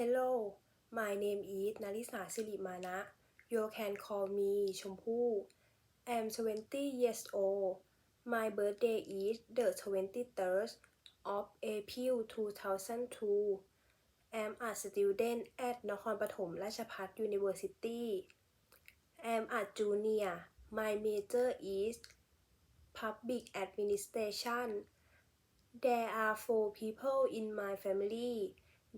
Hello my name is นาริสาสิริมานะ You can call me ชมพู่ I'm 20 years old My birthday is the 23rd of April 2002 I'm a student at นครปฐมราชภัฏ University I'm a junior My major is Public Administration There are four people in my family.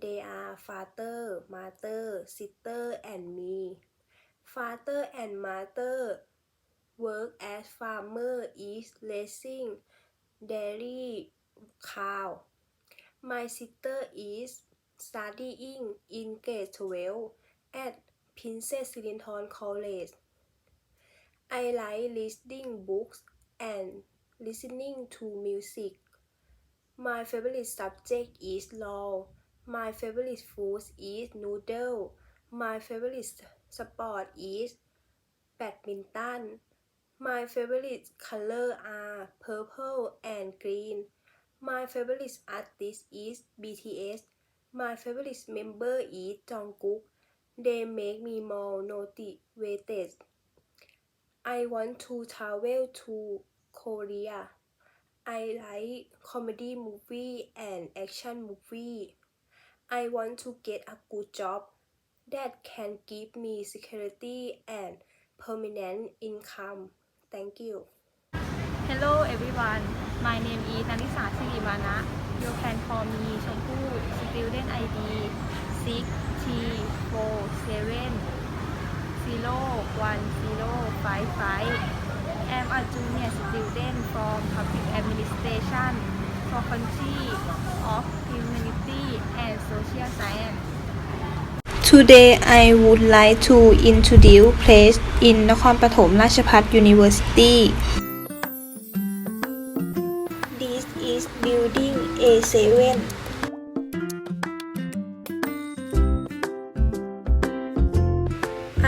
They are father, mother, sister, and me. Father and mother work as farmer is raising dairy cow. My sister is studying in grade 12 at Princess Sirinthorn College. I like reading books and listening to music. My favorite subject is law. My favorite food is noodle. My favorite sport is badminton. My favorite color are purple and green. My favorite artist is BTS. My favorite member is Jungkook. They make me more motivated. I want to travel to Korea. I like comedy movie and action movie. I want to get a good job that can give me security and permanent income. Thank you. Hello everyone my name is นาริสาสิริมานะ you can call me ชมพู่ student ID 6 T 4 7 0 1 0 5 5 I'm a junior student from Public Administration Faculty of Humanity and Social Science Today I would like to introduce place in นครปฐมราชภัฏ University. This is building A7.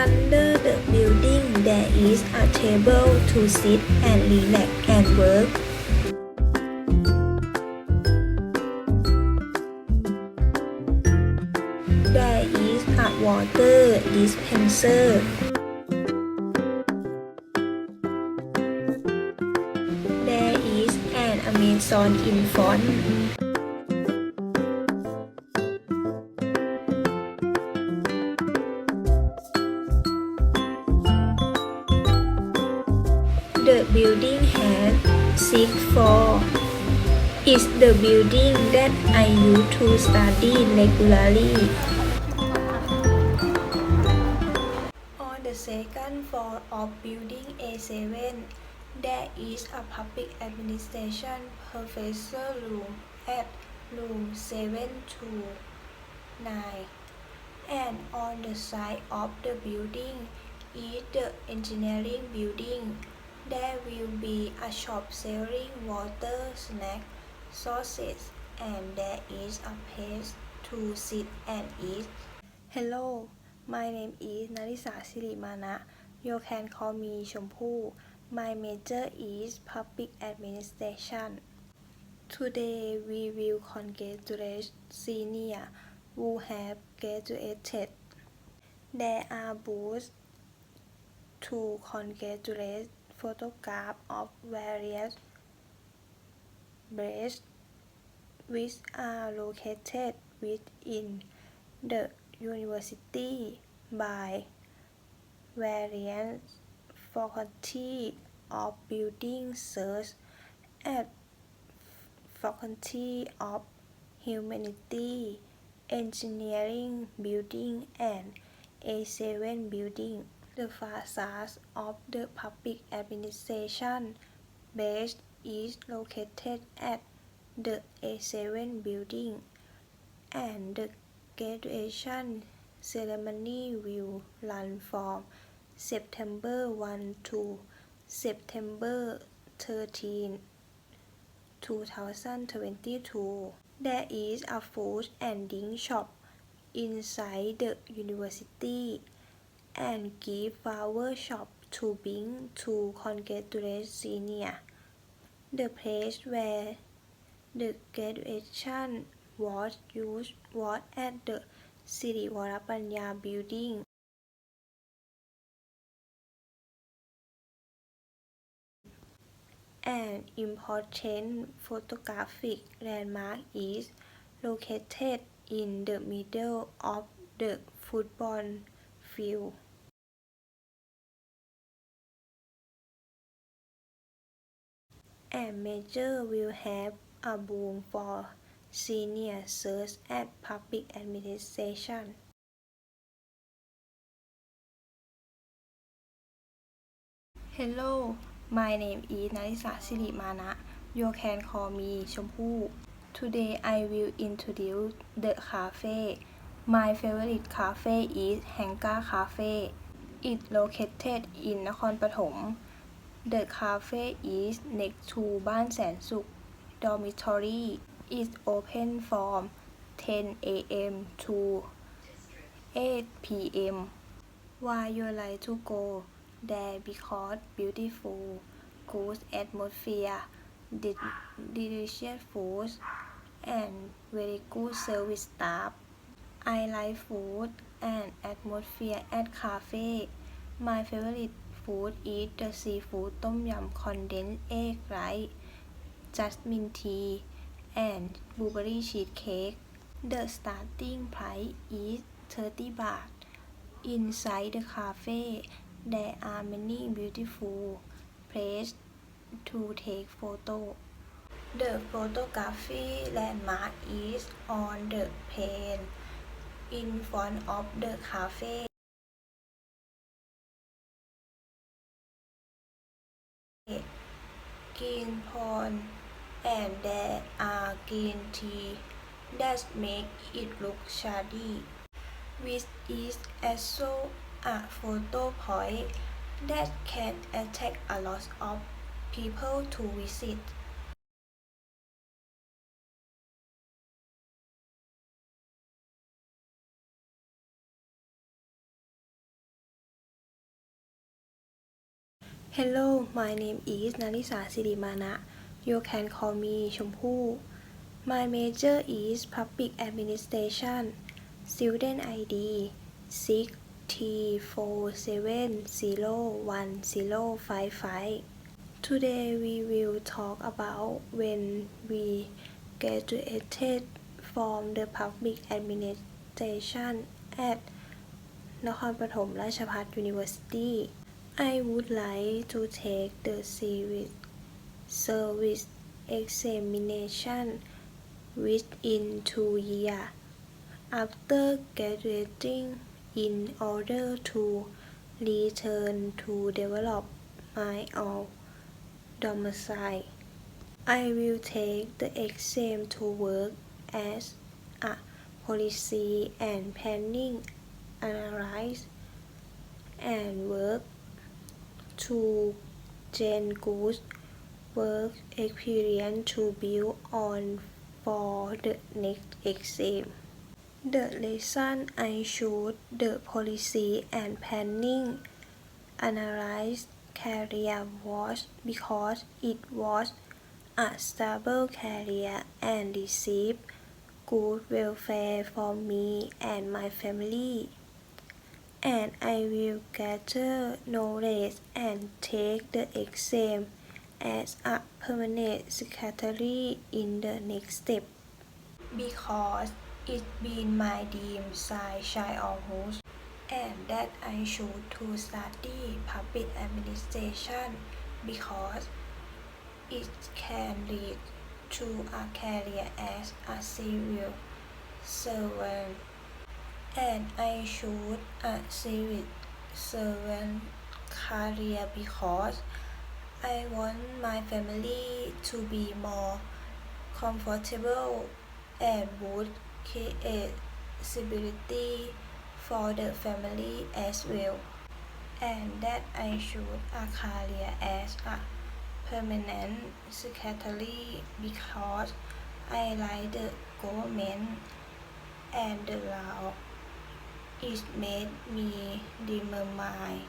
Under the building there is a table to sit and relax and work. There is a water dispenser. There is an Amazon in front. The building has six floors. is the building that I used to study regularly. Second floor of building A7, there is a public administration professor room at room 7 to 9. And on the side of the building is the engineering building. There will be a shop selling water, snack, sauces, and there is a place to sit and eat. Hello, my name is Narisa Sirimana. You can call me ชมพู่ My major is public administration. Today we will congratulate senior who have graduated. There are booths to congratulate photographs of various breasts which are located within the university by various faculty of building search at faculty of humanity engineering building and A7 building. The facade of the public administration base is located at the A7 building and the graduation ceremony will run from September 1 to September 13 2022 there is a food and drink shop inside the university and give flower shop to bring to congratulate senior. The place where the graduation was used was at the Siriwarapanya building. An important photographic landmark is located in the middle of the football field. A major will have a boom for senior search at public administration. Hello my name is นาริสาสิริมานะ You can call me ชมพู่ Today I will introduce the cafe My favorite cafe is Hanga Cafe It located in นครปฐม The cafe is next to บ้านแสนสุข Dormitory is open from 10 a.m. to 8 p.m. Why you like to go there because beautiful, good atmosphere, de- delicious food, and very good service staff. I like food and atmosphere at cafe. My favorite food is the seafood tom yum condensed egg rice, jasmine tea, and blueberry cheesecake. The starting price is 30 baht. Inside the cafe, there are many beautiful places to take photo. The photography landmark is on the plane in front of the cafe. Green pond and there are green tea that make it look shady which is also a photo point that can attract a lot of people to visit Hello, my name is Nalisa Sirimana. You can call me Chumpu. My major is Public Administration. Student ID 6 T 4 7 0 1 0 5 5 Today we will talk about when we graduated from the public administration at นครปฐมราชภัฏ University I would like to take the civil service examination within two years after graduating in order to return to develop my own domicile. I will take the exam to work as a policy and planning analyst and work to gain good work experience to build on for the next exam. The lesson I chose the policy and planning analyst career was because it was a stable career and received good welfare for me and my family. And I will gather knowledge and take the exam as a permanent secretary in the next step. Because it's been my dream since childhood and that I should to study public administration because it can lead to a career as a civil servant. And I choose a civil servant career because I want my family to be more comfortable and would create stability for the family as well and that I choose a as a permanent secretary because I like the government and the law. It made me determined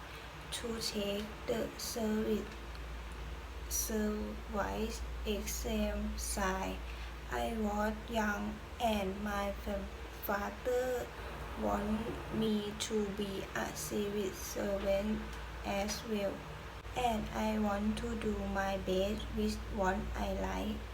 to take the service service exam since I was young and my father want me to be a civil servant as well. And I want to do my best with what I like